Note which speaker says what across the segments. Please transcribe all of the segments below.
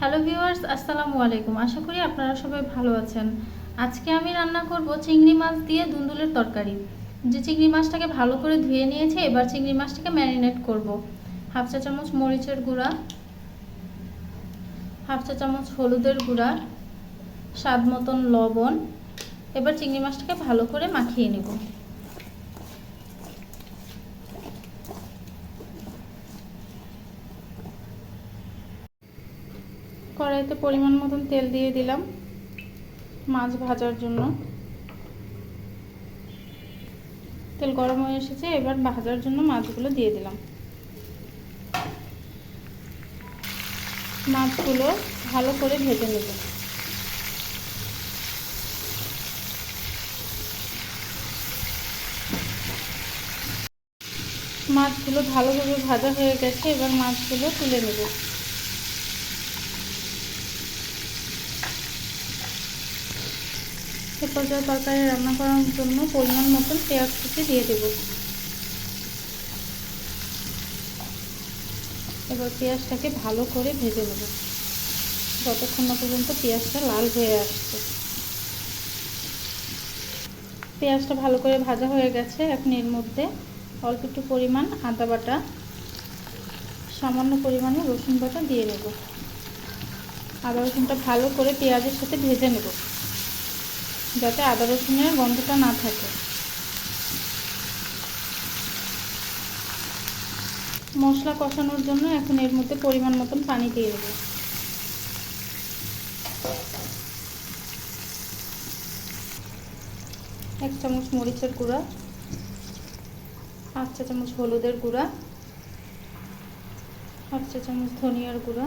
Speaker 1: Hello viewers আসসালামু আলাইকুম। আশা করি আপনারা সবাই ভালো আছেন। আজকে আমি রান্না করব চিংড়ি মাছ দিয়ে দুন্দুলের তরকারি। যে চিংড়ি মাছটাকে ভালো করে ধুয়ে নিয়েছি, এবার চিংড়ি মাছটাকে ম্যারিনেট করব। হাফ চা চামচ মরিচের গুঁড়া, হাফ চা চামচ হলুদের গুঁড়া, স্বাদ মতন লবণ। এবার চিংড়ি মাছটাকে ভালো করে মাখিয়ে নেব। কড়াইতে পরিমাণ মতন তেল দিয়ে দিলাম মাছ ভাজার জন্য। তেল গরম হয়ে এসেছে, এবার ভাজার জন্য মাছগুলো দিয়ে দিলাম। মাছগুলো ভালো করে ভেজে নেব। মাছগুলো ভালোভাবে ভাজা হয়ে গেছে, এবার মাছগুলো তুলে নেব। এ পর্যায়ে তরকারি রান্না করার জন্য পরিমাণ মতন পেঁয়াজ কুচি দিয়ে দেব। এবার পেঁয়াজটাকে ভালো করে ভেজে নেব। যতক্ষণ না পর্যন্ত পেঁয়াজটা লাল হয়ে আসছে। পেঁয়াজটা ভালো করে ভাজা হয়ে গেছে। এখন এর মধ্যে অল্প একটু পরিমাণ আদা বাটা, সামান্য পরিমাণে রসুন বাটা দিয়ে নেব। আদা রসুনটা ভালো করে পেঁয়াজের সাথে ভেজে নেব। যাতে আদা রসুনের গন্ধটা না থাকে। মশলা কষানোর জন্য এখন এর মধ্যে পরিমাণ মতন পানি দিয়ে দেবো। এক চামচ মরিচের গুঁড়া হাফ চা চামচ হলুদের গুঁড়া, হাফ চা চামচ ধনিয়ার গুঁড়া,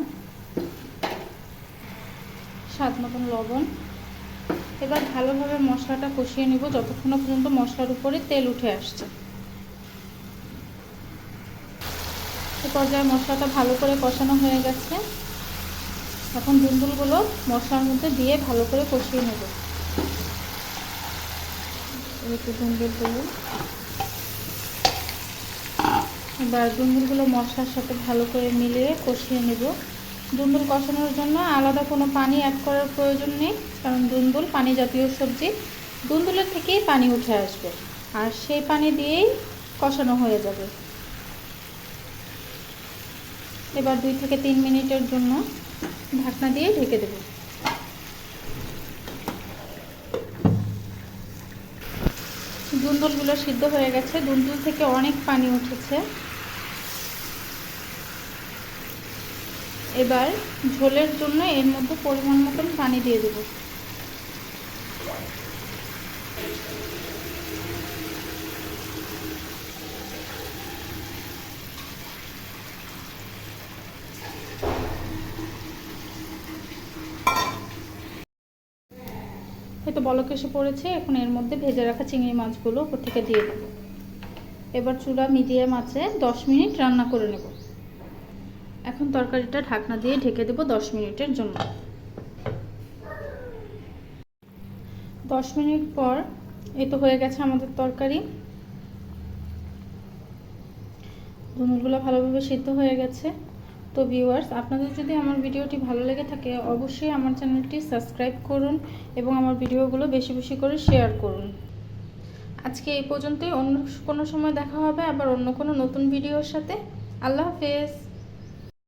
Speaker 1: স্বাদ মতন লবণ এবার ভালোভাবে মশলাটা কষিয়ে নিব। যতক্ষণ পর্যন্ত মশলার উপরে তেল উঠে আসছে। এ পর্যায়ে মশলাটা ভালো করে কষানো হয়ে গেছে। এখন দুন্দুলগুলো মশলার মধ্যে দিয়ে ভালো করে কষিয়ে নেব। একটু এবার দুন্দুলগুলো মশলার সাথে ভালো করে মিলিয়ে কষিয়ে নেব। দুন্দুল কষানোর জন্য আলাদা কোনো পানি অ্যাড করার প্রয়োজন নেই, কারণ দুন্দুল পানি জাতীয় সবজি। দুন্দুলের থেকেই পানি উঠে আসবে, আর সেই পানি দিয়েই কষানো হয়ে যাবে। এবার দুই থেকে তিন মিনিটের জন্য ঢাকনা দিয়ে ঢেকে দেব। দুন্দুলগুলো সিদ্ধ হয়ে গেছে, দুন্দুল থেকে অনেক পানি উঠেছে। এবার ঝোলের জন্য এর মধ্যে পরিমাণ মতন পানি দিয়ে দেব। হয়তো বলক এসে পড়েছে, এখন এর মধ্যে ভেজে রাখা চিংড়ি মাছগুলো উপর থেকে দিয়ে দেবো। এবার চুলা মিডিয়াম আছে, দশ মিনিট রান্না করে নেব। এখন তরকারিটা ঢাকনা দিয়ে ঢেকে দেব দশ মিনিটের জন্য। দশ মিনিট পর এই তো হয়ে গেছে আমাদের তরকারি। ধনুরগুলো ভালোভাবে সিদ্ধ হয়ে গেছে। তো ভিউয়ার্স আপনাদের যদি আমার ভিডিওটি ভালো লেগে থাকে, অবশ্যই আমার চ্যানেলটি সাবস্ক্রাইব করুন এবং আমার ভিডিওগুলো বেশি বেশি করে শেয়ার করুন। আজকে এই পর্যন্তই। অন্য কোনো সময় দেখা হবে আবার অন্য কোনো নতুন ভিডিওর সাথে। আল্লাহ হাফেজ।